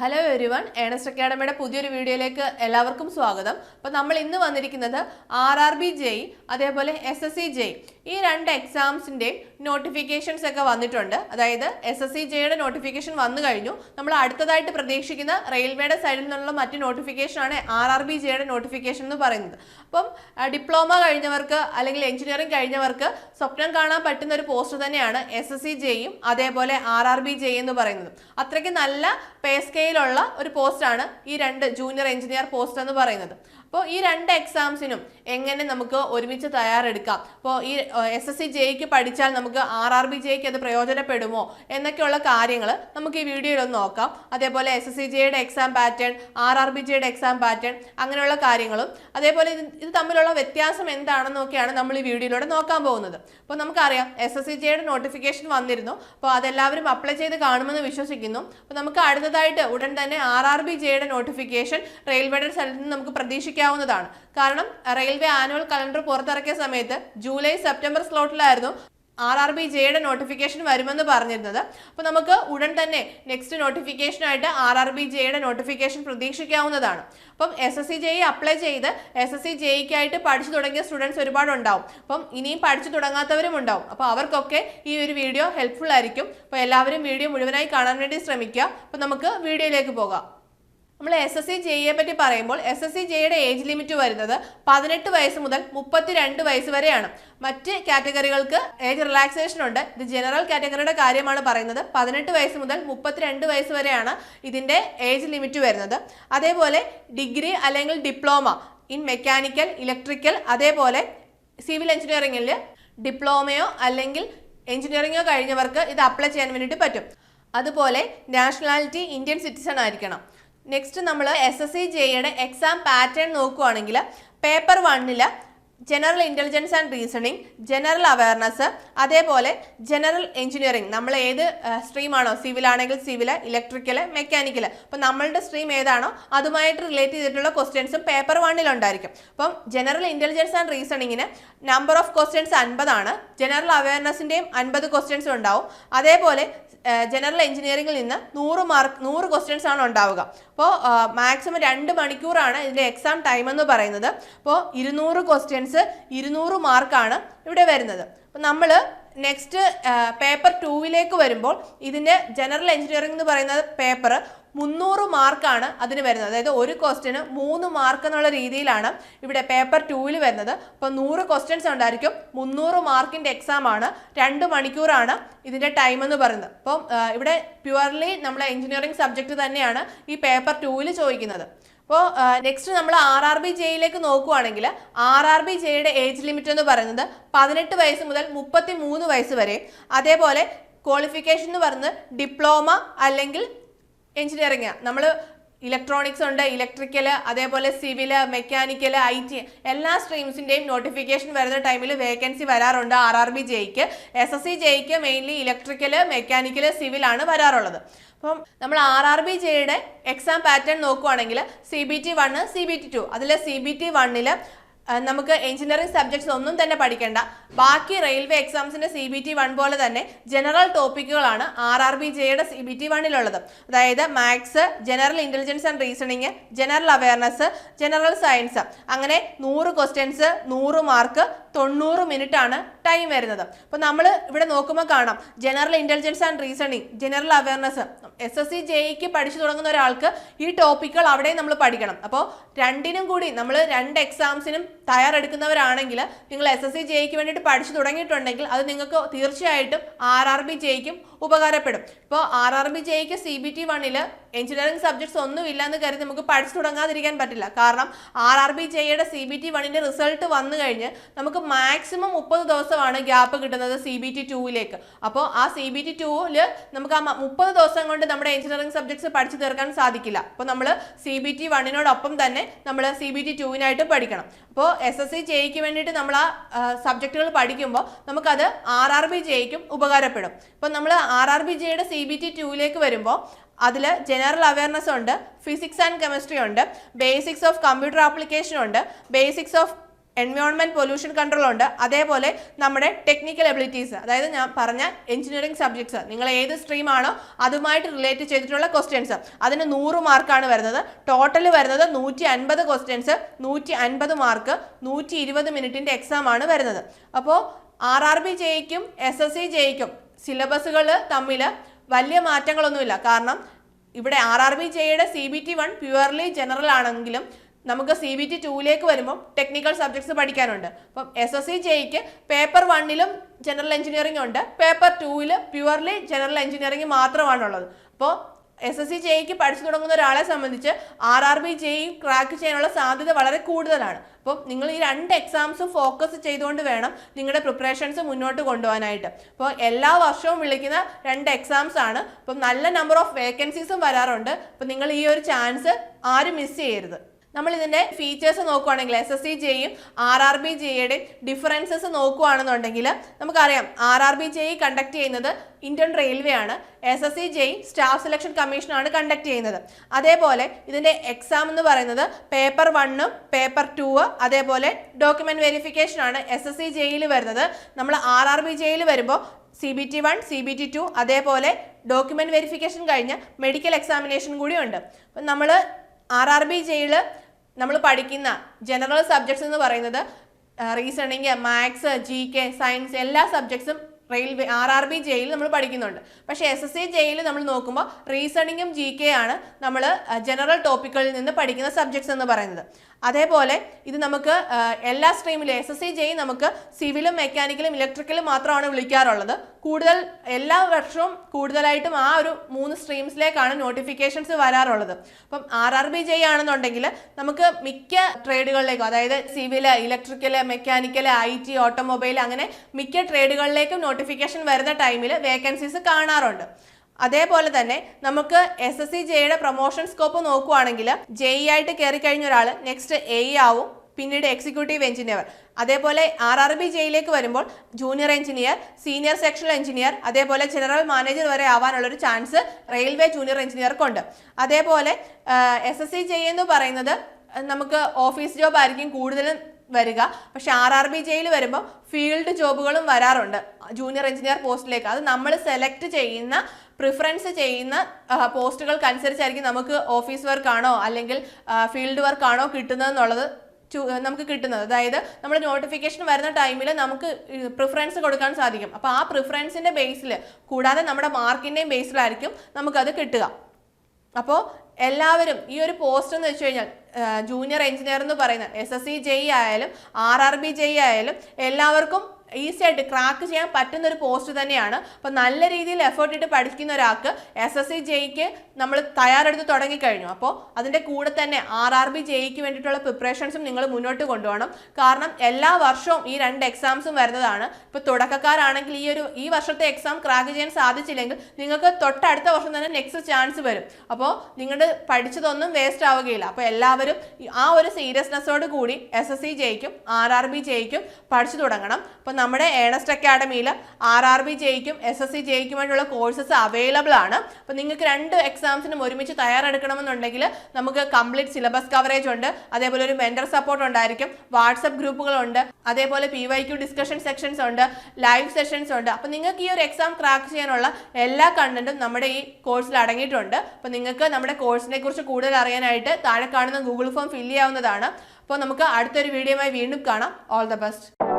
Hello everyone Ernest അക്കാഡമിയുടെ പുതിയൊരു വീഡിയോയിലേക്ക് എല്ലാവർക്കും സ്വാഗതം. അപ്പോൾ നമ്മൾ ഇന്ന് വന്നിരിക്കുന്നത് ആർ ആർ ബി ജെ അതേപോലെ എസ് എസ് സി ജെ ഈ രണ്ട് എക്സാംസിന്റെയും നോട്ടിഫിക്കേഷൻസ് ഒക്കെ വന്നിട്ടുണ്ട്. അതായത് എസ് എസ് സി ജെയുടെ നോട്ടിഫിക്കേഷൻ വന്നു കഴിഞ്ഞു. നമ്മൾ അടുത്തതായിട്ട് പ്രതീക്ഷിക്കുന്ന റെയിൽവേയുടെ സൈഡിൽ നിന്നുള്ള മറ്റ് നോട്ടിഫിക്കേഷനാണ് ആർ ആർ ബി ജെയുടെ നോട്ടിഫിക്കേഷൻ എന്ന് പറയുന്നത്. അപ്പം ഡിപ്ലോമ കഴിഞ്ഞവർക്ക് അല്ലെങ്കിൽ എഞ്ചിനീയറിംഗ് കഴിഞ്ഞവർക്ക് സ്വപ്നം കാണാൻ പറ്റുന്ന ഒരു പോസ്റ്റ് തന്നെയാണ് എസ് എസ് സി ജെയും അതേപോലെ ആർ ആർ ബി ജെ എന്ന് പറയുന്നത്. അത്രയ്ക്ക് നല്ല പേ സ്കെയിലുള്ള ഒരു പോസ്റ്റാണ് ഈ രണ്ട് ജൂനിയർ എഞ്ചിനീയർ പോസ്റ്റ് എന്ന് പറയുന്നത്. അപ്പോൾ ഈ രണ്ട് എക്സാംസിനും എങ്ങനെ നമുക്ക് ഒരുമിച്ച് തയ്യാറെടുക്കാം? അപ്പോൾ ഈ എസ് എസ് സി ജെയ്ക്ക് പഠിച്ചാൽ നമുക്ക് ആർ ആർ ബി ജെയ്ക്ക് അത് പ്രയോജനപ്പെടുമോ? എന്നൊക്കെയുള്ള കാര്യങ്ങൾ നമുക്ക് ഈ വീഡിയോയിൽ ഒന്ന് നോക്കാം. അതേപോലെ എസ് എസ് സി ജെയുടെ exam pattern R R B ജെയുടെ എക്സാം പാറ്റേൺ അങ്ങനെയുള്ള കാര്യങ്ങളും. അതേപോലെ ഇത് തമ്മിലുള്ള വ്യത്യാസം എന്താണെന്നൊക്കെയാണ് നമ്മൾ ഈ വീഡിയോയിലൂടെ നോക്കാൻ പോകുന്നത്. അപ്പോൾ നമുക്കറിയാം എസ് എസ് സി ജെയുടെ നോട്ടിഫിക്കേഷൻ വന്നിരുന്നു. അപ്പോൾ അതെല്ലാവരും അപ്ലൈ ചെയ്ത് കാണുമെന്ന് വിശ്വസിക്കുന്നു. അപ്പോൾ നമുക്ക് അടുത്തതായിട്ട് ഉടൻ തന്നെ ആർ ആർ ബി ജെയുടെ നോട്ടിഫിക്കേഷൻ റെയിൽവേയുടെ സ്ഥലത്ത് നിന്ന് നമുക്ക് പ്രതീക്ഷിക്കാവുന്നതാണ് കാരണം റെയിൽവേ ആനുവൽ കലണ്ടർ പുറത്തിറക്കിയ സമയത്ത് ജൂലൈ സെപ്റ്റംബർ സ്ലോട്ടിലായിരുന്നു ആർ ആർ ബി ജെയുടെ നോട്ടിഫിക്കേഷൻ വരുമെന്ന് പറഞ്ഞിരുന്നത്. അപ്പോൾ നമുക്ക് ഉടൻ തന്നെ നെക്സ്റ്റ് നോട്ടിഫിക്കേഷനായിട്ട് ആർ ആർ ബി ജെയുടെ നോട്ടിഫിക്കേഷൻ പ്രതീക്ഷിക്കാവുന്നതാണ്. അപ്പം S S C J apply ചെയ്ത് എസ് എസ് സി ജെയ്ക്കായിട്ട് പഠിച്ചു തുടങ്ങിയ സ്റ്റുഡൻസ് ഒരുപാട് ഉണ്ടാവും അപ്പം ഇനിയും പഠിച്ചു തുടങ്ങാത്തവരും ഉണ്ടാവും. അപ്പോൾ അവർക്കൊക്കെ ഈ ഒരു വീഡിയോ ഹെൽപ്ഫുൾ ആയിരിക്കും. അപ്പോൾ എല്ലാവരും വീഡിയോ മുഴുവനായി കാണാൻ വേണ്ടി ശ്രമിക്കുക. അപ്പോൾ നമുക്ക് വീഡിയോയിലേക്ക് പോകാം. നമ്മൾ എസ് എസ് സി ജെയെ പറ്റി പറയുമ്പോൾ എസ് എസ് സി ജെയുടെ ഏജ് ലിമിറ്റ് വരുന്നത് പതിനെട്ട് വയസ്സ് മുതൽ മുപ്പത്തിരണ്ട് വയസ്സ് വരെയാണ്. മറ്റ് കാറ്റഗറികൾക്ക് ഏജ് റിലാക്സേഷൻ ഉണ്ട്. ഇത് ജനറൽ കാറ്റഗറിയുടെ കാര്യമാണ് പറയുന്നത്. പതിനെട്ട് വയസ്സ് മുതൽ മുപ്പത്തിരണ്ട് വയസ്സ് വരെയാണ് ഇതിന്റെ ഏജ് ലിമിറ്റ് വരുന്നത്. അതേപോലെ ഡിഗ്രി അല്ലെങ്കിൽ ഡിപ്ലോമ ഇൻ മെക്കാനിക്കൽ ഇലക്ട്രിക്കൽ അതേപോലെ സിവിൽ എഞ്ചിനീയറിംഗിൽ ഡിപ്ലോമയോ അല്ലെങ്കിൽ എഞ്ചിനീയറിംഗോ കഴിഞ്ഞവർക്ക് ഇത് അപ്ലൈ ചെയ്യാൻ വേണ്ടിയിട്ട് പറ്റും. അതുപോലെ നാഷണാലിറ്റി ഇന്ത്യൻ സിറ്റിസൺ ആയിരിക്കണം. നെക്സ്റ്റ് നമ്മൾ എസ് എസ് സി ജെയുടെ എക്സാം പാറ്റേൺ നോക്കുവാണെങ്കിൽ പേപ്പർ വണ്ണിൽ general intelligence and reasoning general awareness അതേപോലെ ജനറൽ എഞ്ചിനീയറിംഗ് നമ്മൾ ഏത് സ്ട്രീമാണോ സിവിൽ ആണെങ്കിൽ സിവിൽ ഇലക്ട്രിക്കൽ മെക്കാനിക്കൽ അപ്പോൾ നമ്മളുടെ സ്ട്രീം ഏതാണോ അതുമായിട്ട് റിലേറ്റ് ചെയ്തിട്ടുള്ള ക്വസ്റ്റ്യൻസും പേപ്പർ വണ്ണിൽ ഉണ്ടായിരിക്കും. അപ്പം ജനറൽ ഇന്റലിജൻസ് ആൻഡ് റീസണിങ്ങിന് നമ്പർ ഓഫ് ക്വസ്റ്റ്യൻസ് അൻപതാണ്. ജനറൽ അവയർനെസ്സിന്റെയും അൻപത് ക്വസ്റ്റ്യൻസും ഉണ്ടാവും. അതേപോലെ ജനറൽ എഞ്ചിനീയറിംഗിൽ നിന്ന് നൂറ് മാർക്ക് നൂറ് ക്വസ്റ്റ്യൻസ് ആണ് ഉണ്ടാവുക. അപ്പോൾ മാക്സിമം രണ്ട് മണിക്കൂറാണ് ഇതിന്റെ എക്സാം ടൈം എന്ന് പറയുന്നത്. അപ്പോൾ ഇരുന്നൂറ് ക്വസ്റ്റ്യൻസ് ഇരുന്നൂറ് മാർക്കാണ് ഇവിടെ വരുന്നത്. അപ്പോൾ നമ്മൾ നെക്സ്റ്റ് പേപ്പർ ടൂവിലേക്ക് വരുമ്പോൾ ഇതിന്റെ ജനറൽ എഞ്ചിനീയറിംഗ് എന്ന് പറയുന്ന പേപ്പർ മുന്നൂറ് മാർക്കാണ് അതിന് വരുന്നത്. അതായത് ഒരു ക്വസ്റ്റ്യന് മൂന്ന് മാർക്ക് എന്നുള്ള രീതിയിലാണ് ഇവിടെ പേപ്പർ ടൂവിൽ വരുന്നത്. അപ്പോൾ നൂറ് ക്വസ്റ്റ്യൻസ് ഉണ്ടായിരിക്കും. മുന്നൂറ് മാർക്കിന്റെ എക്സാം ആണ്. രണ്ട് മണിക്കൂറാണ് ഇതിന്റെ ടൈം എന്ന് പറയുന്നത്. അപ്പം ഇവിടെ പ്യുവർലി നമ്മളെ എഞ്ചിനീയറിംഗ് സബ്ജക്റ്റ് തന്നെയാണ് ഈ പേപ്പർ ടൂവിൽ ചോദിക്കുന്നത്. അപ്പോൾ നെക്സ്റ്റ് നമ്മൾ ആർ ആർ ബി ജെയിലേക്ക് നോക്കുവാണെങ്കിൽ ആർ ആർ ബി ജെയുടെ ഏജ് ലിമിറ്റ് എന്ന് പറയുന്നത് പതിനെട്ട് വയസ്സ് മുതൽ മുപ്പത്തി മൂന്ന് വയസ്സ് വരെ. അതേപോലെ ക്വാളിഫിക്കേഷൻ എന്ന് പറയുന്നത് ഡിപ്ലോമ അല്ലെങ്കിൽ എഞ്ചിനീയറിംഗ് നമ്മൾ ഇലക്ട്രോണിക്സ് ഉണ്ട് ഇലക്ട്രിക്കൽ അതേപോലെ സിവിൽ മെക്കാനിക്കൽ ഐ ടി എല്ലാ സ്ട്രീംസിന്റെയും നോട്ടിഫിക്കേഷൻ വരുന്ന ടൈമിൽ വേക്കൻസി വരാറുണ്ട്. ആർ ആർ ബി ജെയ്ക്ക് എസ് എസ് സി ജെയ്ക്ക് മെയിൻലി ഇലക്ട്രിക്കൽ മെക്കാനിക്കൽ സിവിലാണ് വരാറുള്ളത്. അപ്പം നമ്മൾ ആർ ആർ ബി ജെയുടെ എക്സാം പാറ്റേൺ നോക്കുവാണെങ്കിൽ C B T one C B T two അതിൽ സി ബി ടി വണ്ണിൽ നമുക്ക് എഞ്ചിനീയറിംഗ് സബ്ജക്ട്സ് ഒന്നും തന്നെ പഠിക്കേണ്ട. ബാക്കി റെയിൽവേ എക്സാംസിന്റെ സി ബി ടി വൺ പോലെ തന്നെ ജനറൽ ടോപ്പിക്കുകളാണ് ആർ ആർ ബി ജെയുടെ സി ബി ടി വണ്ണിലുള്ളത് അതായത് maths general intelligence and reasoning general awareness general science അങ്ങനെ നൂറ് ക്വസ്റ്റ്യൻസ് നൂറ് മാർക്ക് തൊണ്ണൂറ് മിനിറ്റ് ആണ് ടൈം വരുന്നത്. അപ്പോൾ നമ്മൾ ഇവിടെ നോക്കുമ്പോൾ കാണാം. General intelligence and reasoning general awareness S S C Jake പഠിച്ചു തുടങ്ങുന്ന ഒരാൾക്ക് ഈ ടോപ്പിക്കുകൾ അവിടെ നമ്മൾ പഠിക്കണം. അപ്പോൾ രണ്ടിനും കൂടി നമ്മൾ രണ്ട് എക്സാംസിനും തയ്യാറെടുക്കുന്നവരാണെങ്കിൽ നിങ്ങൾ എസ് എസ് സി ജെയ്ക്ക് വേണ്ടിയിട്ട് പഠിച്ചു തുടങ്ങിയിട്ടുണ്ടെങ്കിൽ അത് നിങ്ങൾക്ക് തീർച്ചയായിട്ടും ആർ ആർ ബി ജെയ്ക്കും ഉപകാരപ്പെടും. ഇപ്പോൾ ആർ ആർ ബി ജെയ്ക്ക് സി ബി ടി വണ്ണിൽ എഞ്ചിനീയറിംഗ് സബ്ജക്ട്സ് ഒന്നും ഇല്ലെന്ന് കരുതി നമുക്ക് പഠിച്ചു തുടങ്ങാതിരിക്കാൻ പറ്റില്ല. കാരണം ആർ ആർ ബി ജെയുടെ സി ബി ടി വണ്ണിന്റെ റിസൾട്ട് വന്നു കഴിഞ്ഞ് നമുക്ക് മാക്സിമം മുപ്പത് ദിവസമാണ് ഗ്യാപ്പ് കിട്ടുന്നത് സി ബി ടി ടൂവിലേക്ക് അപ്പോൾ ആ സി ബി ടി ടൂവിൽ നമുക്ക് ആ മുപ്പത് ദിവസം കൊണ്ട് നമ്മുടെ എഞ്ചിനീയറിംഗ് സബ്ജക്ട്സ് പഠിച്ചു തീർക്കാൻ സാധിക്കില്ല. അപ്പോൾ നമ്മൾ സി ബി ടി വണ്ണിനോടൊപ്പം തന്നെ നമ്മൾ സി ബി ടി ടൂവിനായിട്ട് പഠിക്കണം. അപ്പോൾ എസ് എസ് സി ജെയ്ക്ക് വേണ്ടിയിട്ട് നമ്മൾ ആ സബ്ജക്റ്റുകൾ പഠിക്കുമ്പോൾ നമുക്കത് ആർ ആർ ബി ജെയ്ക്കും ഉപകാരപ്പെടും. ഇപ്പോൾ നമ്മൾ ആർ ആർ ബി ജെയുടെ സി ബി ടി ടൂവിലേക്ക് വരുമ്പോൾ അതിൽ ജനറൽ അവയർനെസ് ഉണ്ട് ഫിസിക്സ് ആൻഡ് കെമിസ്ട്രി ഉണ്ട് ബേസിക്സ് ഓഫ് കമ്പ്യൂട്ടർ ആപ്ലിക്കേഷൻ ഉണ്ട് basics of environment pollution control ഉണ്ട്. അതേപോലെ നമ്മുടെ ടെക്നിക്കൽ എബിലിറ്റീസ് അതായത് ഞാൻ പറഞ്ഞ എഞ്ചിനീയറിംഗ് സബ്ജക്ട്സ് നിങ്ങൾ ഏത് സ്ട്രീമാണോ അതുമായിട്ട് റിലേറ്റ് ചെയ്തിട്ടുള്ള ക്വസ്റ്റ്യൻസ് അതിന് നൂറ് മാർക്കാണ് വരുന്നത്. ടോട്ടൽ വരുന്നത് നൂറ്റി അൻപത് ക്വസ്റ്റ്യൻസ് നൂറ്റി അൻപത് മാർക്ക് നൂറ്റി ഇരുപത് മിനിറ്റിന്റെ എക്സാം ആണ് വരുന്നത്. അപ്പോൾ ആർ ആർ ബി ജെയ്ക്കും എസ് എസ് സി ജെയ്ക്കും സിലബസുകൾ തമ്മിൽ വലിയ മാറ്റങ്ങളൊന്നുമില്ല. കാരണം ഇവിടെ ആർ ആർ ബി ജെയുടെ C B T one purely general ആണെങ്കിലും നമുക്ക് സി ബി ടി ടൂയിലേക്ക് വരുമ്പോൾ ടെക്നിക്കൽ സബ്ജക്ട്സ് പഠിക്കാനുണ്ട്. അപ്പം എസ് എസ് സി ജെയ്ക്ക് പേപ്പർ വണ്ണിലും ജനറൽ എഞ്ചിനീയറിംഗ് ഉണ്ട്. പേപ്പർ ടൂവിൽ പ്യുവർലി ജനറൽ എഞ്ചിനീയറിംഗ് മാത്രമാണുള്ളത്. അപ്പോൾ എസ് എസ് സി ജെയ്ക്ക് പഠിച്ചു തുടങ്ങുന്ന ഒരാളെ സംബന്ധിച്ച് R R B J crack ചെയ്യാനുള്ള സാധ്യത വളരെ കൂടുതലാണ്. അപ്പം നിങ്ങൾ ഈ രണ്ട് എക്സാംസും ഫോക്കസ് ചെയ്തുകൊണ്ട് വേണം നിങ്ങളുടെ പ്രിപ്പറേഷൻസ് മുന്നോട്ട് കൊണ്ടുപോകാനായിട്ട്. അപ്പോൾ എല്ലാ വർഷവും വിളിക്കുന്ന രണ്ട് എക്സാംസ് ആണ്. അപ്പം നല്ല നമ്പർ ഓഫ് വേക്കൻസീസും വരാറുണ്ട്. അപ്പം നിങ്ങൾ ഈ ഒരു ചാൻസ് ആരും മിസ് ചെയ്യരുത്. നമ്മൾ ഇതിന്റെ ഫീച്ചേഴ്സ് നോക്കുവാണെങ്കിൽ എസ് എസ് സി ജെയും ആർ ആർ ബി ജെയുടെ ഡിഫറൻസസ് നോക്കുകയാണെന്നുണ്ടെങ്കിൽ നമുക്കറിയാം R R B J conduct ചെയ്യുന്നത് ഇന്ത്യൻ റെയിൽവേ ആണ്. എസ് എസ് സി ജെയും സ്റ്റാഫ് സെലക്ഷൻ കമ്മീഷനാണ് കണ്ടക്ട് ചെയ്യുന്നത്. അതേപോലെ ഇതിന്റെ എക്സാം എന്ന് പറയുന്നത് പേപ്പർ വണ്ണും പേപ്പർ ടൂ അതേപോലെ ഡോക്യുമെന്റ് വെരിഫിക്കേഷനാണ് എസ് എസ് സി ജെയിൽ വരുന്നത്. നമ്മൾ ആർ ആർ ബി ജെയിൽ വരുമ്പോൾ C B T one C B T two അതേപോലെ ഡോക്യുമെന്റ് വെരിഫിക്കേഷൻ കഴിഞ്ഞ് മെഡിക്കൽ എക്സാമിനേഷൻ കൂടി ഉണ്ട്. അപ്പം നമ്മൾ ആർ ആർ ബി ജെയിൽ നമ്മൾ പഠിക്കുന്ന ജനറൽ സബ്ജക്ട്സ് എന്ന് പറയുന്നത് reasoning maths G K science എല്ലാ സബ്ജക്ട്സും റെയിൽവേ ആർ ആർ ബി ജയിൽ നമ്മൾ പഠിക്കുന്നുണ്ട്. പക്ഷേ എസ് എസ് സി ജയിൽ നമ്മൾ നോക്കുമ്പോൾ റീസണിങ്ങും ജി കെ ആണ് നമ്മൾ ജനറൽ ടോപ്പിക്കുകളിൽ നിന്ന് പഠിക്കുന്ന സബ്ജക്ട്സ് എന്ന് പറയുന്നത്. അതേപോലെ ഇത് നമുക്ക് എല്ലാ സ്ട്രീമിലും എസ് എസ് സി നമുക്ക് സിവിലും മെക്കാനിക്കലും ഇലക്ട്രിക്കലും മാത്രമാണ് വിളിക്കാറുള്ളത്. കൂടുതൽ എല്ലാ വർഷവും കൂടുതലായിട്ടും ആ ഒരു മൂന്ന് സ്ട്രീംസിലേക്കാണ് നോട്ടിഫിക്കേഷൻസ് വരാറുള്ളത്. അപ്പം ആർ ആർ ബി ജെ ആണെന്നുണ്ടെങ്കിൽ നമുക്ക് മിക്ക ട്രേഡുകളിലേക്കും അതായത് civil electrical mechanical I T automobile അങ്ങനെ മിക്ക ട്രേഡുകളിലേക്കും നോട്ടിഫിക്കേഷൻ വരുന്ന ടൈമിൽ വേക്കൻസീസ് കാണാറുണ്ട്. അതേപോലെ തന്നെ നമുക്ക് എസ് എസ് സി ജെയുടെ പ്രൊമോഷൻ സ്കോപ്പ് നോക്കുവാണെങ്കിൽ ജെ ഇ ആയിട്ട് കയറി കഴിഞ്ഞ ഒരാൾ നെക്സ്റ്റ് എ ആവും പിന്നീട് എക്സിക്യൂട്ടീവ് എഞ്ചിനീയർ അതേപോലെ ആർ ആർ ബി ജയിലേക്ക് വരുമ്പോൾ junior engineer senior sectional engineer അതേപോലെ ജനറൽ മാനേജർ വരെ ആവാനുള്ളൊരു ചാൻസ് റെയിൽവേ ജൂനിയർ എഞ്ചിനീയർക്കുണ്ട് അതേപോലെ എസ് എസ് സി ജെ എന്ന് പറയുന്നത് നമുക്ക് ഓഫീസ് ജോബ് ആയിരിക്കും കൂടുതലും വരിക. പക്ഷെ ആർ ആർ ബി ജെയിൽ വരുമ്പോൾ ഫീൽഡ് ജോബുകളും വരാറുണ്ട്. ജൂനിയർ എഞ്ചിനീയർ പോസ്റ്റിലേക്ക്. അത് നമ്മൾ സെലക്ട് ചെയ്യുന്ന പ്രിഫറൻസ് ചെയ്യുന്ന പോസ്റ്റുകൾക്ക് അനുസരിച്ചായിരിക്കും നമുക്ക് ഓഫീസ് വർക്കാണോ അല്ലെങ്കിൽ ഫീൽഡ് വർക്കാണോ കിട്ടുന്നത് കിട്ടുന്നതെന്നുള്ളത് നമുക്ക് കിട്ടുന്നത്. അതായത് നമ്മൾ നോട്ടിഫിക്കേഷൻ വരുന്ന ടൈമിൽ നമുക്ക് പ്രിഫറൻസ് കൊടുക്കാൻ സാധിക്കും. അപ്പോൾ ആ പ്രിഫറൻസിന്റെ ബേസിൽ കൂടാതെ നമ്മുടെ മാർക്കിന്റെയും ബേസിലായിരിക്കും നമുക്കത് കിട്ടുക. അപ്പോൾ എല്ലാവരും ഈ ഒരു പോസ്റ്റ് എന്ന് വെച്ച് കഴിഞ്ഞാൽ ജൂനിയർ എഞ്ചിനീയർ എന്ന് പറയുന്ന എസ് എസ് സി ജെ ആയാലും ആർ ആർ ബി ജെ ആയാലും എല്ലാവർക്കും ഈസി ആയിട്ട് ക്രാക്ക് ചെയ്യാൻ പറ്റുന്ന ഒരു പോസ്റ്റ് തന്നെയാണ്. അപ്പോൾ നല്ല രീതിയിൽ എഫേർട്ട് ഇട്ട് പഠിക്കുന്ന ഒരാൾക്ക് എസ് എസ് സി ജെയ്ക്ക് നമ്മൾ തയ്യാറെടുത്ത് തുടങ്ങിക്കഴിഞ്ഞു. അപ്പോൾ അതിന്റെ കൂടെ തന്നെ ആർ ആർ ബി ജെയ്ക്ക് വേണ്ടിയിട്ടുള്ള പ്രിപ്പറേഷൻസും നിങ്ങൾ മുന്നോട്ട് കൊണ്ടുപോകണം. കാരണം എല്ലാ വർഷവും ഈ രണ്ട് എക്സാംസും വരുന്നതാണ്. ഇപ്പോൾ തുടക്കക്കാരാണെങ്കിൽ ഈ ഒരു ഈ വർഷത്തെ എക്സാം ക്രാക്ക് ചെയ്യാൻ സാധിച്ചില്ലെങ്കിൽ നിങ്ങൾക്ക് തൊട്ടടുത്ത വർഷം തന്നെ നെക്സ്റ്റ് ചാൻസ് വരും. അപ്പോൾ നിങ്ങളുടെ പഠിച്ചതൊന്നും വേസ്റ്റ് ആവുകയില്ല. അപ്പോൾ എല്ലാവരും ആ ഒരു സീരിയസ്നെസ്സോട് കൂടി എസ് എസ് സി ജെയ്ക്കും ആർ ആർ ബി ജെയ്ക്കും പഠിച്ചു തുടങ്ങണം. അപ്പോൾ നമ്മുടെ ഏണസ്റ്റ് അക്കാഡമിയിൽ ആർ ആർ ബി ജെയ്ക്കും എസ് എസ് സി ജെയ്ക്കും വേണ്ടിയുള്ള കോഴ്സസ് അവൈലബിൾ ആണ്. അപ്പോൾ നിങ്ങൾക്ക് രണ്ട് എക്സാംസിനും ഒരുമിച്ച് തയ്യാറെടുക്കണമെന്നുണ്ടെങ്കിൽ നമുക്ക് കംപ്ലീറ്റ് സിലബസ് കവറേജ് ഉണ്ട്. അതേപോലെ ഒരു മെന്റർ സപ്പോർട്ട് ഉണ്ടായിരിക്കും. വാട്സപ്പ് ഗ്രൂപ്പുകളുണ്ട്. അതേപോലെ P Y Q discussion sections ഉണ്ട്. ലൈവ് സെഷൻസ് ഉണ്ട്. അപ്പോൾ നിങ്ങൾക്ക് ഈ ഒരു എക്സാം ക്രാക്ക് ചെയ്യാനുള്ള എല്ലാ കണ്ടന്റും നമ്മുടെ ഈ കോഴ്സിൽ അടങ്ങിയിട്ടുണ്ട്. അപ്പോൾ നിങ്ങൾക്ക് നമ്മുടെ കോഴ്സിനെ കുറിച്ച് കൂടുതൽ അറിയാനായിട്ട് താഴെ കാണുന്ന ഗൂഗിൾ ഫോം ഫില്ല് ചെയ്യാവുന്നതാണ്. അപ്പോൾ നമുക്ക് അടുത്തൊരു വീഡിയോയുമായി വീണ്ടും കാണാം. All the best